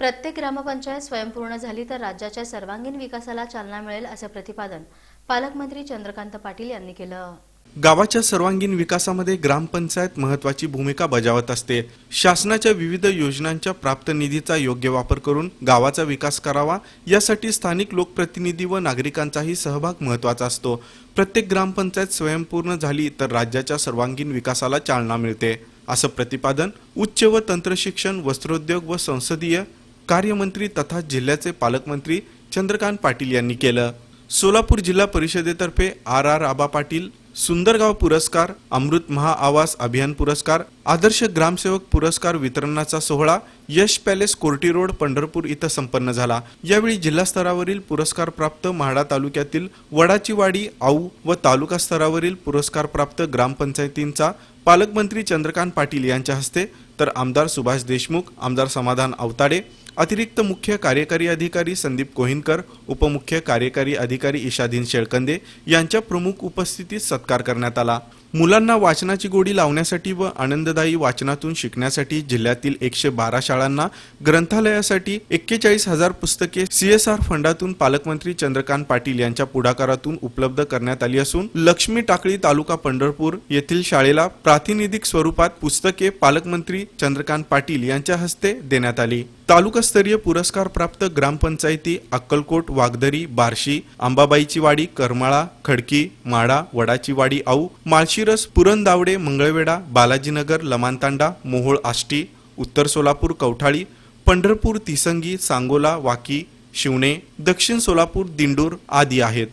प्रत्येक ग्रामपंचायत स्वयंपूर्ण झाली तर राज्याच्या सर्वांगीण विकासाला चालना मिळेल असं प्रतिपादन पालकमंत्री चंद्रकांत पाटील यांनी केलं. गावाच्या सर्वांगीण विकासामध्ये ग्रामपंचायत महत्वाची भूमिका बजावत असते. शासनाच्या विविध योजनांच्या प्राप्त निधीचा योग्य वापर करून गावाचा विकास करावा यासाठी स्थानिक लोकप्रतिनिधी व नागरिकांचाही सहभाग महत्त्वाचा असतो. प्रत्येक ग्रामपंचायत स्वयंपूर्ण झाली तर राज्याच्या सर्वांगीण विकासाला चालना मिळते. असं प्रतिपादन उच्च व तंत्रशिक्षण वस्त्रोद्योग व संसदीय कार्यमंत्री तथा जिल्ह्याचे पालकमंत्री चंद्रकांत पाटील यांनी केलं. सोलापूर जिल्हा परिषदेतर्फे आर आर आबा पाटील सुंदरगाव पुरस्कार अमृत महाआवास अभियान पुरस्कार आदर्श ग्रामसेवक पुरस्कार वितरणाचा सोहळा यश पॅलेस कोर्टी रोड पंढरपूर इथं संपन्न झाला. यावेळी जिल्हा स्तरावरील पुरस्कार प्राप्त म्हाडा तालुक्यातील वडाचीवाडी आऊ व तालुका स्तरावरील पुरस्कार प्राप्त ग्रामपंचायतींचा पालकमंत्री चंद्रकांत पाटील यांच्या हस्ते तर आमदार सुभाष देशमुख आमदार समाधान अवताडे अतिरिक्त मुख्य कार्यकारी अधिकारी संदीप कोहिनकर उपमुख्य कार्यकारी अधिकारी ईशाधीन शेळकंदे यांच्या प्रमुख उपस्थितीत सत्कार करण्यात आला. मुलांना वाचनाची गोडी लावण्यासाठी व आनंददायी वाचनातून शिकण्यासाठी जिल्ह्यातील एकशे बारा शाळांना ग्रंथालयासाठी एक्केचाळीस हजार पुस्तके सीएसआर फंडातून पालकमंत्री चंद्रकांत पाटील यांच्या पुढाकारातून उपलब्ध करण्यात आली असून लक्ष्मी टाकळी तालुका पंढरपूर येथील शाळेला प्रातिनिधिक स्वरूपात पुस्तके पालकमंत्री चंद्रकांत पाटील यांच्या हस्ते देण्यात आली. तालुकास्तरीय पुरस्कार प्राप्त ग्रामपंचायती अक्कलकोट वागदरी बार्शी अंबाबाईची वाडी करमाळा खडकी माडा वडाची वाडी आऊ माळशिरस पुरंदावडे मंगळवेढा बालाजीनगर लमानतांडा मोहोळ आष्टी उत्तर सोलापूर कवठाळी पंढरपूर तिसंगी सांगोला वाकी शिवणे दक्षिण सोलापूर दिंडूर आदी आहेत.